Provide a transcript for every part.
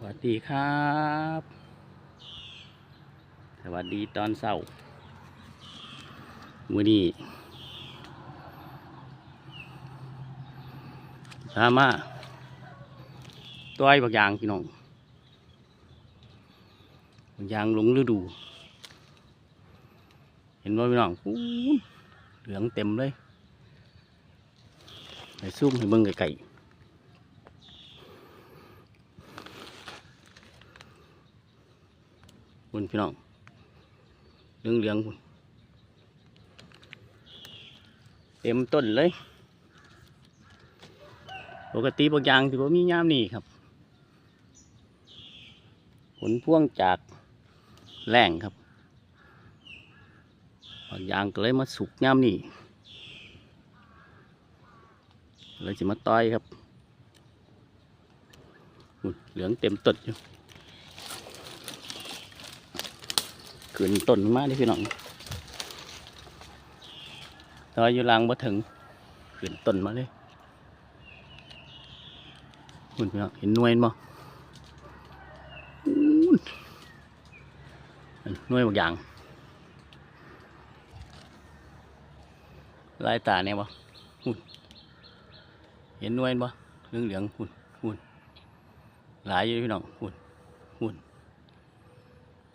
สวัสดีครับ สวัสดีตอนเช้ามื้อนี้พามาต้อยบักยางพี่น้องบักยางหลงฤดู เห็นว่าพี่น้องเหลืองเต็มเลยไปซุ่มให้เบิ่งไก่ คุณพี่น้องเหลืองเหลืองคุณเต็มต้นเลย ปกติบางอย่างที่ผมมียามนี่ครับ ผลพ่วงจากแรงครับบางอย่างก็เลยมาสุกย่ำนี่เลยจะมาต้อยครับ เหลืองเต็มต้นอยู่ ขึ้นต้นมาดิพี่น้องต้อยอยู่ลางบ่ถึงขึ้นต้นมาเลยคุณพี่น้องเห็นหน่วยบ่อู้นอันหน่วยบางอย่างลายตาเนี่ยบ่หุ่นเห็นหน่วยบ่เหลืองเหลืองหุ่นหุ่นหลายอยู่พี่น้องหุ่นหุ่น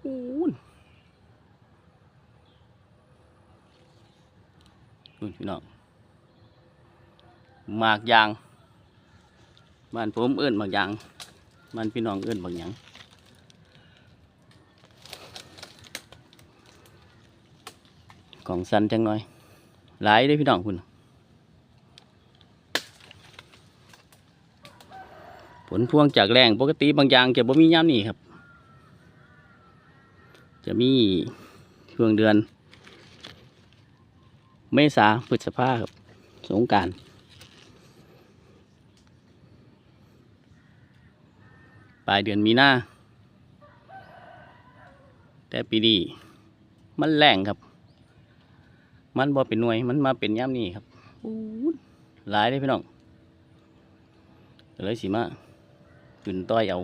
หุ่น หุ่นพี่น้องหมากยางบ้านผมเอื้นหมากยางบ้านพี่น้องเอื้นบางหยังของสันจังหน่อยหลายด้พี่น้องคุณผลพวงจากแรงปกติบางอย่างจะบ่มีย่ำนี่ครับ จะมีช่วงเดือน เมษาพฤษภาครับ สงการปลายเดือนมีนาแต่ปีนี้มันแรงครับ มันบ่เป็นหน่วยมันมาเป็นย่ำนี่ครับอู้ดหลายเลยพี่น้องเลยสิมาขึ้นต้อยเอา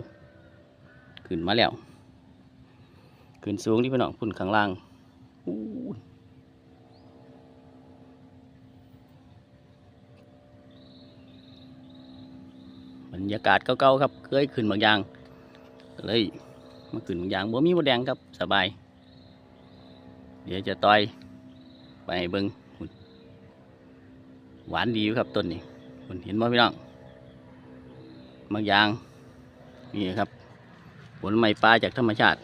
ขึ้นมาแล้วขึ้นสูงที่พี่น้องพุ่นข้างล่างอู้ดบ รรยากาศเก่าๆครับเคยขึ้นบางอย่างเลยมาขึ้นบางอย่างบ่มีบ่แดงครับสบาย เดี๋ยวจะต่อยไปเบิ้งหวานดีอยู่ครับต้นนี้คุณเห็นบ่พี่น้องบางอย่างนี่ครับผลไม้ปลาจากธรรมชาติ